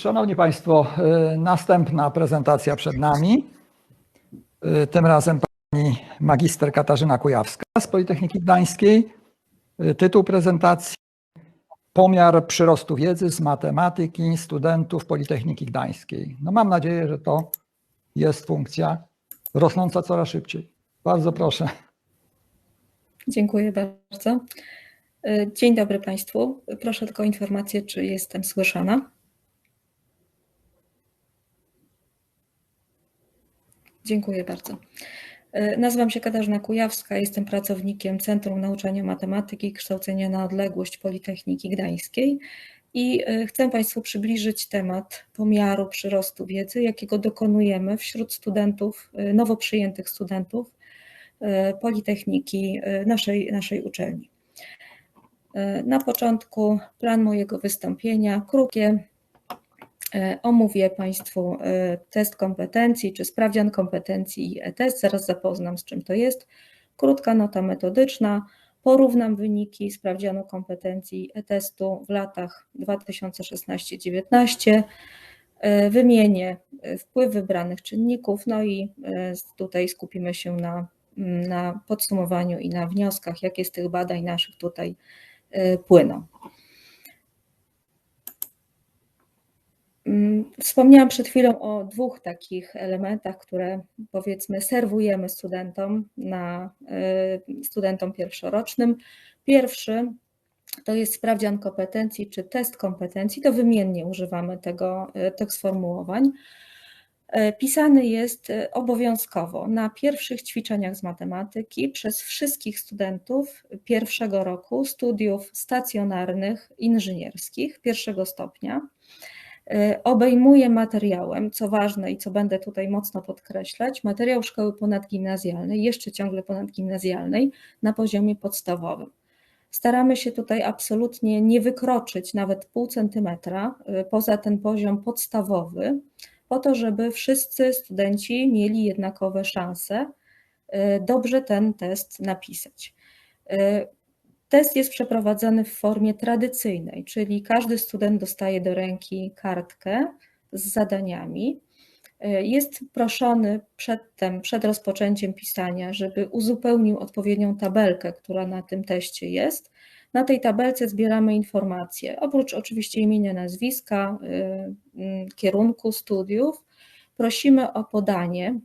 Szanowni Państwo, y, następna prezentacja przed nami. Y, Tym razem pani magister Katarzyna Kujawska z Politechniki Gdańskiej. Y, Tytuł prezentacji Pomiar przyrostu wiedzy z matematyki studentów Politechniki Gdańskiej. No mam nadzieję, że to jest funkcja rosnąca coraz szybciej. Bardzo proszę. Dziękuję bardzo. Dzień dobry Państwu. Proszę tylko o informację, czy jestem słyszana. Dziękuję bardzo. Y, Nazywam się Katarzyna Kujawska, jestem pracownikiem Centrum Nauczania Matematyki i Kształcenia na Odległość Politechniki Gdańskiej i y, chcę Państwu przybliżyć temat pomiaru przyrostu wiedzy, jakiego dokonujemy wśród studentów, y, nowo przyjętych studentów Politechniki naszej, naszej uczelni. Na początku plan mojego wystąpienia, krótkie E, Omówię Państwu e, test kompetencji czy sprawdzian kompetencji i e-test. Zaraz zapoznam, z czym to jest. Krótka nota metodyczna. Porównam wyniki sprawdzianu kompetencji e-testu w latach 2016-19. E, Wymienię e, wpływ wybranych czynników, no i e, tutaj skupimy się na, na podsumowaniu i na wnioskach, jakie z tych badań naszych tutaj e, płyną. Wspomniałam przed chwilą o dwóch takich elementach, które powiedzmy serwujemy studentom na y, studentom pierwszorocznym. Pierwszy to jest sprawdzian kompetencji czy test kompetencji, to wymiennie używamy tego, y, tych sformułowań. Y, Pisany jest obowiązkowo na pierwszych ćwiczeniach z matematyki przez wszystkich studentów pierwszego roku studiów stacjonarnych inżynierskich pierwszego stopnia obejmuje materiałem, co ważne i co będę tutaj mocno podkreślać, materiał szkoły ponadgimnazjalnej, jeszcze ciągle ponadgimnazjalnej na poziomie podstawowym. Staramy się tutaj absolutnie nie wykroczyć nawet pół centymetra y, poza ten poziom podstawowy, po to, żeby wszyscy studenci mieli jednakowe szanse y, dobrze ten test napisać. Y, Test jest przeprowadzany w formie tradycyjnej, czyli każdy student dostaje do ręki kartkę z zadaniami. Jest proszony przedtem, przed rozpoczęciem pisania, żeby uzupełnił odpowiednią tabelkę, która na tym teście jest. Na tej tabelce zbieramy informacje, oprócz oczywiście imienia, nazwiska, kierunku studiów. Prosimy o podanie,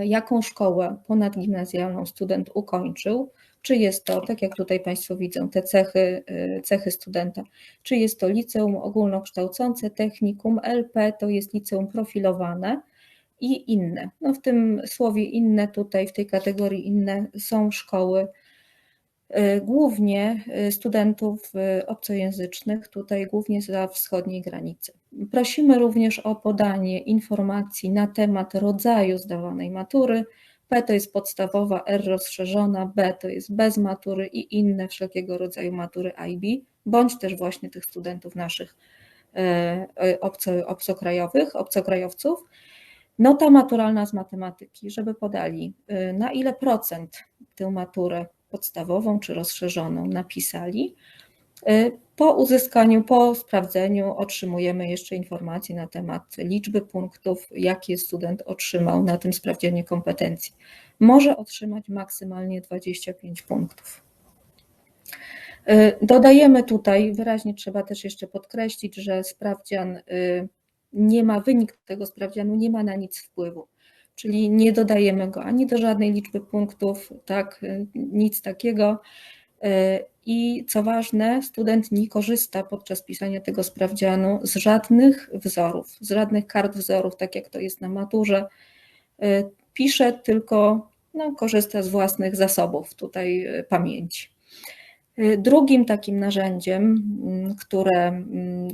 jaką szkołę ponadgimnazjalną student ukończył, czy jest to, tak jak tutaj Państwo widzą, te cechy, cechy studenta, czy jest to liceum ogólnokształcące, technikum, LP to jest liceum profilowane i inne. No w tym słowie inne tutaj, w tej kategorii inne są szkoły głównie studentów obcojęzycznych, tutaj głównie za wschodniej granicy. Prosimy również o podanie informacji na temat rodzaju zdawanej matury, P to jest podstawowa, R rozszerzona, B to jest bez matury i inne wszelkiego rodzaju matury IB, bądź też właśnie tych studentów naszych obco, obcokrajowych, obcokrajowców. Nota maturalna z matematyki, żeby podali na ile procent tę maturę podstawową czy rozszerzoną napisali. Po uzyskaniu, po sprawdzeniu otrzymujemy jeszcze informacje na temat liczby punktów, jakie student otrzymał na tym sprawdzianie kompetencji. Może otrzymać maksymalnie 25 punktów. Dodajemy tutaj, wyraźnie trzeba też jeszcze podkreślić, że sprawdzian nie ma, wynik tego sprawdzianu nie ma na nic wpływu, czyli nie dodajemy go ani do żadnej liczby punktów, tak, nic takiego. I co ważne, student nie korzysta podczas pisania tego sprawdzianu z żadnych wzorów, z żadnych kart wzorów, tak jak to jest na maturze. Pisze tylko, no, korzysta z własnych zasobów tutaj pamięci. Drugim takim narzędziem, które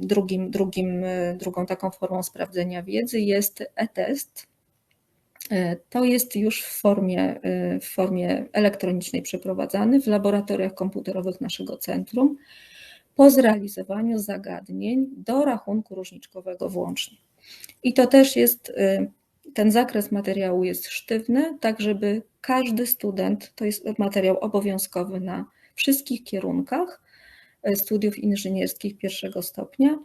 drugim, drugim, drugą taką formą sprawdzenia wiedzy jest e-test. To jest już w formie, w formie elektronicznej przeprowadzany w laboratoriach komputerowych naszego centrum po zrealizowaniu zagadnień do rachunku różniczkowego włącznie. I to też jest, ten zakres materiału jest sztywny, tak żeby każdy student, to jest materiał obowiązkowy na wszystkich kierunkach studiów inżynierskich pierwszego stopnia,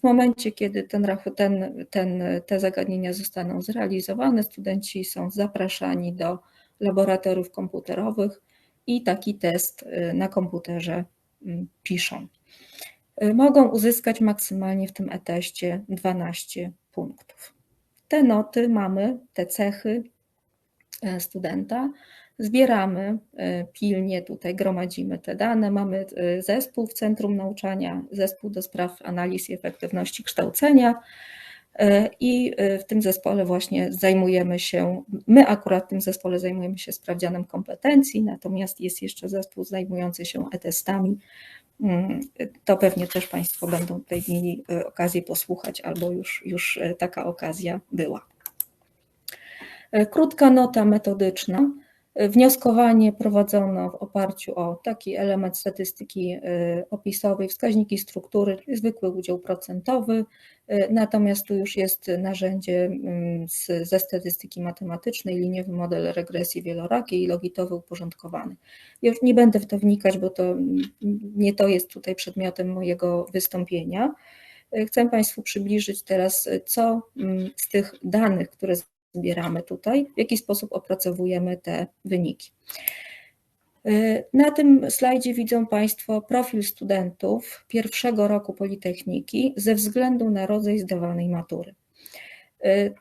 W momencie, kiedy ten, ten, ten, te zagadnienia zostaną zrealizowane, studenci są zapraszani do laboratoriów komputerowych i taki test y, na komputerze mm, piszą. Y, Mogą uzyskać maksymalnie w tym e-teście 12 punktów. Te noty mamy, te cechy e, studenta, zbieramy e, pilnie, tutaj gromadzimy te dane. Mamy e, zespół w Centrum Nauczania, zespół do spraw analiz i efektywności kształcenia. E, I w tym zespole właśnie zajmujemy się, my akurat w tym zespole zajmujemy się sprawdzianem kompetencji, natomiast jest jeszcze zespół zajmujący się e-testami. Mm, To pewnie też Państwo będą tutaj mieli okazję posłuchać, albo już, już taka okazja była. Krótka nota metodyczna. Wnioskowanie prowadzono w oparciu o taki element statystyki e, opisowej, wskaźniki struktury, czyli zwykły udział procentowy, e, natomiast tu już jest narzędzie mm, z, ze statystyki matematycznej, liniowy model regresji wielorakiej i logitowy uporządkowany. Już nie będę w to wnikać, bo to mm, nie to jest tutaj przedmiotem mojego wystąpienia. E, Chcę Państwu przybliżyć teraz, co mm, z tych danych, które zbieramy tutaj, w jaki sposób opracowujemy te wyniki. Y, Na tym slajdzie widzą Państwo profil studentów pierwszego roku Politechniki ze względu na rodzaj zdawanej matury. Y,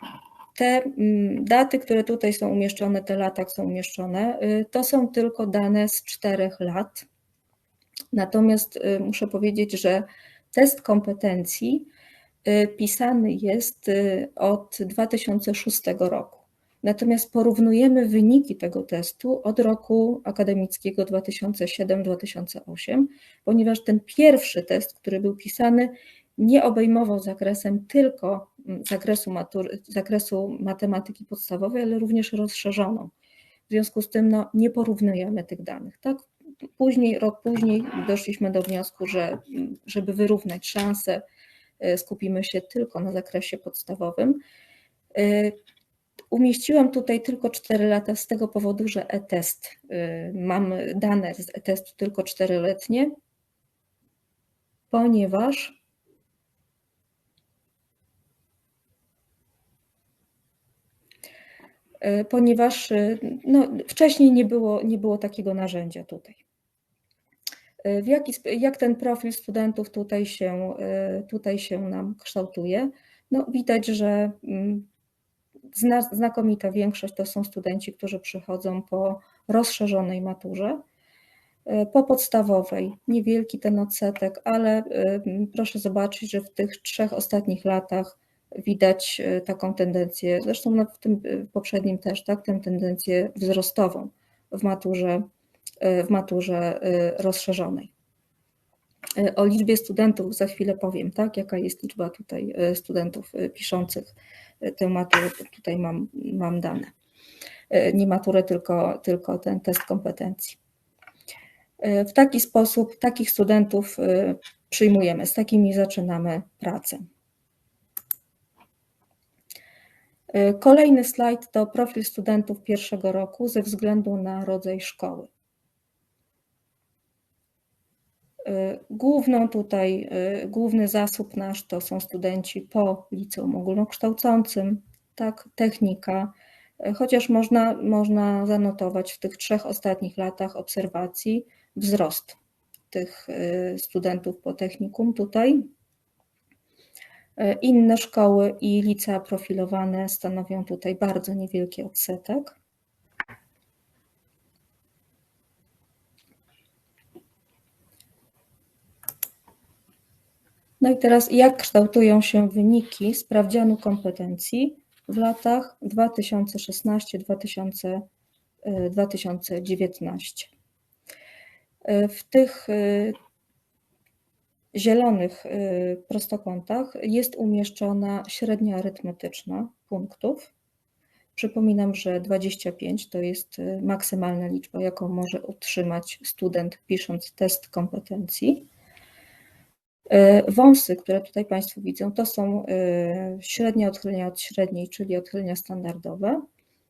Te mm, daty, które tutaj są umieszczone, te lata są umieszczone, y, to są tylko dane z czterech lat. Natomiast muszę powiedzieć, że test kompetencji pisany jest y, od 2006 roku. Natomiast porównujemy wyniki tego testu od roku akademickiego 2007-2008, ponieważ ten pierwszy test, który był pisany, nie obejmował zakresem tylko mm, zakresu, matur, zakresu matematyki podstawowej, ale również rozszerzoną. W związku z tym no, nie porównujemy tych danych. Tak? Później, rok później doszliśmy do wniosku, że mm, żeby wyrównać szanse, y, skupimy się tylko na zakresie podstawowym. Y, Umieściłam tutaj tylko 4 lata z tego powodu, że e-test, y, mam dane z e-testu tylko 4-letnie, ponieważ y, ponieważ y, no, wcześniej nie było, nie było takiego narzędzia tutaj. Y, W jaki, jak ten profil studentów tutaj się, y, tutaj się nam kształtuje? No, widać, że mm, zna, znakomita większość to są studenci, którzy przychodzą po rozszerzonej maturze. Y, Po podstawowej niewielki ten odsetek, ale proszę zobaczyć, że w tych trzech ostatnich latach widać taką tendencję, zresztą no w tym poprzednim też, tak, tę tendencję wzrostową w maturze, w maturze y, rozszerzonej. Y, O liczbie studentów za chwilę powiem, tak, jaka jest liczba tutaj y, studentów y, piszących y, tę maturę, tutaj mam, mam dane. Y, Nie maturę, tylko, tylko ten test kompetencji. Y, W taki sposób takich studentów y, przyjmujemy, z takimi zaczynamy pracę. Y, Kolejny slajd to profil studentów pierwszego roku ze względu na rodzaj szkoły. Główną tutaj, y, główny zasób nasz to są studenci po liceum ogólnokształcącym, tak, technika, y, chociaż można, można zanotować w tych trzech ostatnich latach obserwacji wzrost tych y, studentów po technikum tutaj. Y, Inne szkoły i licea profilowane stanowią tutaj bardzo niewielki odsetek. No i teraz jak kształtują się wyniki sprawdzianu kompetencji w latach 2016-2019? W tych y, zielonych prostokątach jest umieszczona średnia arytmetyczna punktów. Przypominam, że 25 to jest maksymalna liczba, jaką może utrzymać student pisząc test kompetencji. Y, Wąsy, które tutaj Państwo widzą, to są y, średnie odchylenia od średniej, czyli odchylenia standardowe.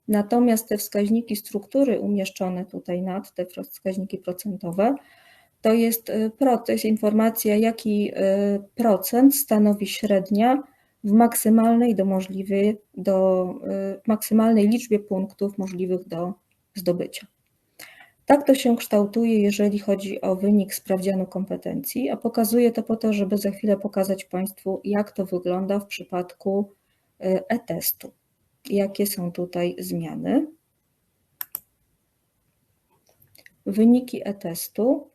Natomiast te wskaźniki struktury umieszczone tutaj nad, te wskaźniki procentowe, to jest, to jest informacja, jaki procent stanowi średnia w maksymalnej, do możliwej, do, maksymalnej liczbie punktów możliwych do zdobycia. Tak to się kształtuje, jeżeli chodzi o wynik sprawdzianu kompetencji, a pokazuję to po to, żeby za chwilę pokazać Państwu, jak to wygląda w przypadku y, e-testu. Jakie są tutaj zmiany. Wyniki e-testu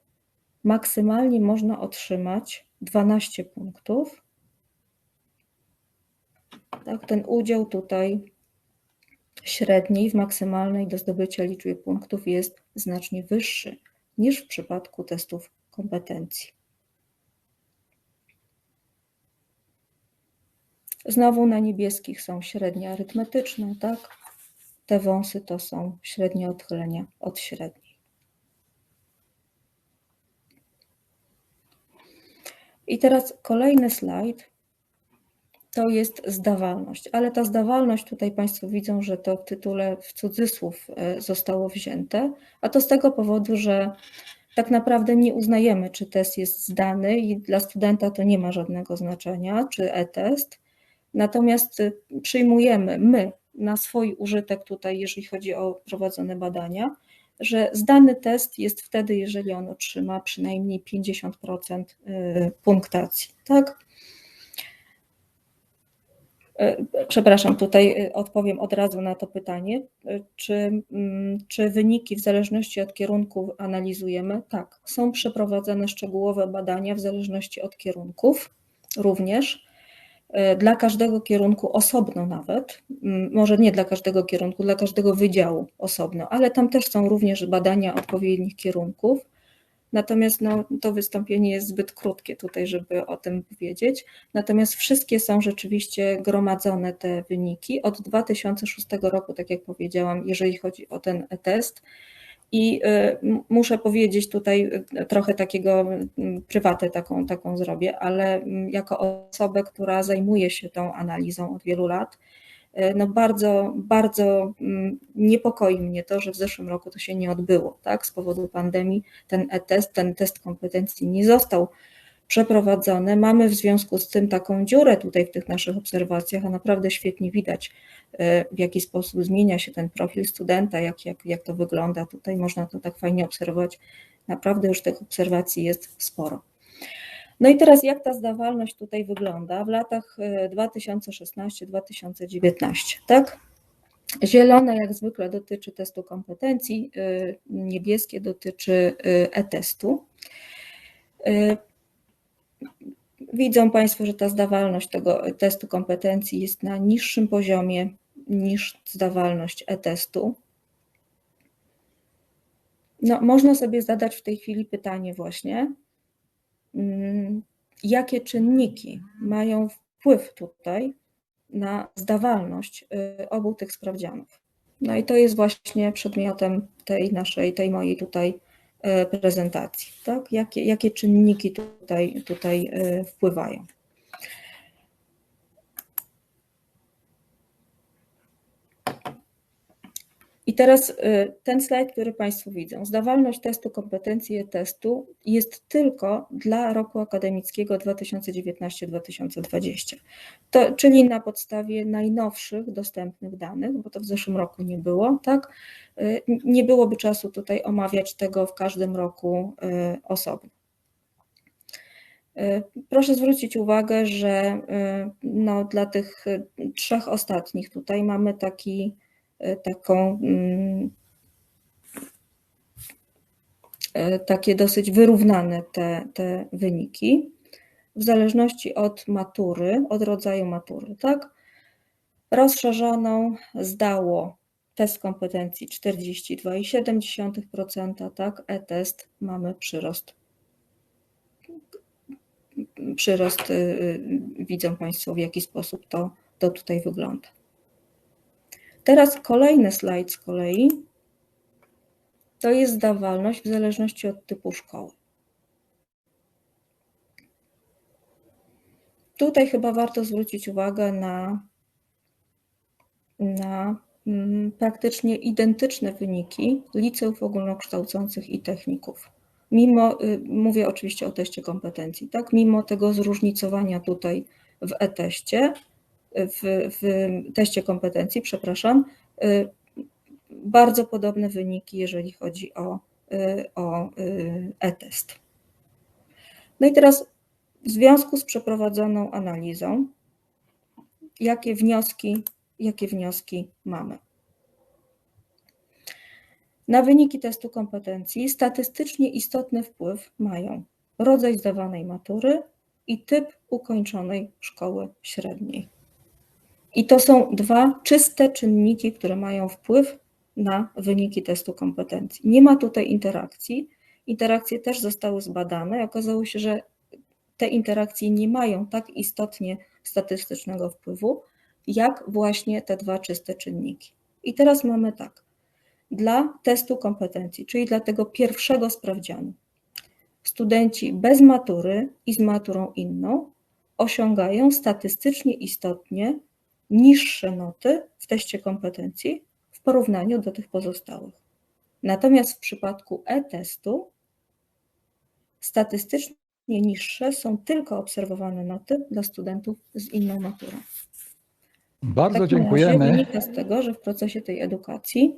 maksymalnie można otrzymać 12 punktów. Tak, ten udział tutaj średniej w maksymalnej do zdobycia liczby punktów jest znacznie wyższy niż w przypadku testów kompetencji. Znowu na niebieskich są średnie arytmetyczne, tak? Te wąsy to są średnie odchylenia od średniej. I teraz kolejny slajd to jest zdawalność, ale ta zdawalność tutaj Państwo widzą, że to w tytule w cudzysłów e, zostało wzięte, a to z tego powodu, że tak naprawdę nie uznajemy, czy test jest zdany i dla studenta to nie ma żadnego znaczenia, czy e-test. Natomiast y, przyjmujemy my na swój użytek tutaj, jeżeli chodzi o prowadzone badania, że zdany test jest wtedy, jeżeli on otrzyma przynajmniej 50% y, punktacji. Tak? Y, Przepraszam, tutaj odpowiem od razu na to pytanie. Czy, mm, czy wyniki w zależności od kierunku analizujemy? Tak, są przeprowadzane szczegółowe badania w zależności od kierunków również. Dla każdego kierunku osobno nawet, może nie dla każdego kierunku, dla każdego wydziału osobno, ale tam też są również badania odpowiednich kierunków. Natomiast no, to wystąpienie jest zbyt krótkie tutaj, żeby o tym powiedzieć. Natomiast wszystkie są rzeczywiście gromadzone te wyniki od 2006 roku, tak jak powiedziałam, jeżeli chodzi o ten test. I y, muszę powiedzieć tutaj y, trochę takiego y, prywatę taką, taką zrobię, ale jako osobę, która zajmuje się tą analizą od wielu lat, no bardzo, bardzo niepokoi mnie to, że w zeszłym roku to się nie odbyło, tak? Z powodu pandemii ten e-test, ten test kompetencji nie został przeprowadzony. Mamy w związku z tym taką dziurę tutaj w tych naszych obserwacjach, a naprawdę świetnie widać, w jaki sposób zmienia się ten profil studenta, jak, jak, jak to wygląda. Tutaj można to tak fajnie obserwować. Naprawdę już tych obserwacji jest sporo. No i teraz jak ta zdawalność tutaj wygląda w latach 2016-2019, tak? Zielone jak zwykle dotyczy testu kompetencji, niebieskie dotyczy e-testu. Widzą Państwo, że ta zdawalność tego testu kompetencji jest na niższym poziomie niż zdawalność e-testu. No, można sobie zadać w tej chwili pytanie właśnie, jakie czynniki mają wpływ tutaj na zdawalność y, obu tych sprawdzianów. No i to jest właśnie przedmiotem tej naszej, tej mojej tutaj y, prezentacji. Tak? Jakie, jakie czynniki tutaj, tutaj y, wpływają? I teraz ten slajd, który Państwo widzą, zdawalność testu kompetencji testu jest tylko dla roku akademickiego 2019-2020, to, czyli na podstawie najnowszych dostępnych danych, bo to w zeszłym roku nie było, tak? Nie byłoby czasu tutaj omawiać tego w każdym roku osobno. Proszę zwrócić uwagę, że no, dla tych trzech ostatnich tutaj mamy taki taką takie dosyć wyrównane te, te wyniki w zależności od matury, od rodzaju matury, tak? Rozszerzoną zdało test kompetencji 42,7%, tak? E-test mamy przyrost. Przyrost widzą Państwo, w jaki sposób to, to tutaj wygląda. Teraz kolejny slajd z kolei to jest zdawalność w zależności od typu szkoły. Tutaj chyba warto zwrócić uwagę na, na praktycznie identyczne wyniki liceów ogólnokształcących i techników. mimo, y, mówię oczywiście o teście kompetencji, tak, mimo tego zróżnicowania tutaj w e-teście, w, w teście kompetencji, przepraszam, y, bardzo podobne wyniki, jeżeli chodzi o, y, o y, e-test. No i teraz w związku z przeprowadzoną analizą, jakie wnioski, jakie wnioski mamy? Na wyniki testu kompetencji statystycznie istotny wpływ mają rodzaj zdawanej matury i typ ukończonej szkoły średniej. I to są dwa czyste czynniki, które mają wpływ na wyniki testu kompetencji. Nie ma tutaj interakcji. Interakcje też zostały zbadane okazało się, że te interakcje nie mają tak istotnie statystycznego wpływu, jak właśnie te dwa czyste czynniki. I teraz mamy tak. Dla testu kompetencji, czyli dla tego pierwszego sprawdzianu, studenci bez matury i z maturą inną osiągają statystycznie istotnie niższe noty w teście kompetencji w porównaniu do tych pozostałych. Natomiast w przypadku e-testu statystycznie niższe są tylko obserwowane noty dla studentów z inną maturą. Bardzo razie dziękujemy. Wynika z tego, że w procesie tej edukacji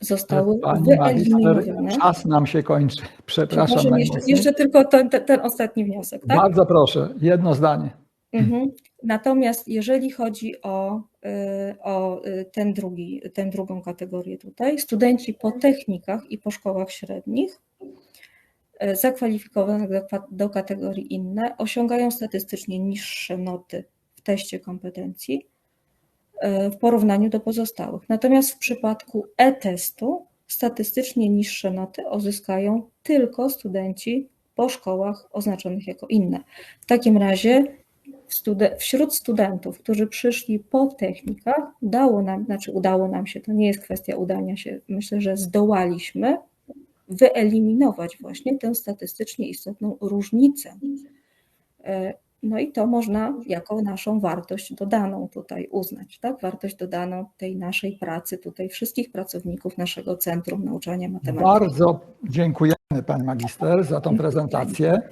zostały Pani magister, wyeliminowane. czas nam się kończy. Przepraszam Przepraszam, jeszcze, jeszcze tylko ten, ten, ten ostatni wniosek, tak? Bardzo proszę, jedno zdanie. Mhm. Natomiast jeżeli chodzi o, y, o y, ten drugi, tę drugą kategorię tutaj, studenci po technikach i po szkołach średnich y, zakwalifikowanych do, do kategorii inne osiągają statystycznie niższe noty w teście kompetencji w porównaniu do pozostałych. Natomiast w przypadku e-testu statystycznie niższe noty uzyskają tylko studenci po szkołach oznaczonych jako inne. W takim razie wśród studentów, którzy przyszli po technikach, dało nam, znaczy udało nam się, to nie jest kwestia udania się, myślę, że zdołaliśmy wyeliminować właśnie tę statystycznie istotną różnicę. E, No i to można jako naszą wartość dodaną tutaj uznać, tak? Wartość dodaną tej naszej pracy, tutaj wszystkich pracowników naszego Centrum Nauczania Matematyki. Bardzo dziękujemy Pani Magister za tą prezentację.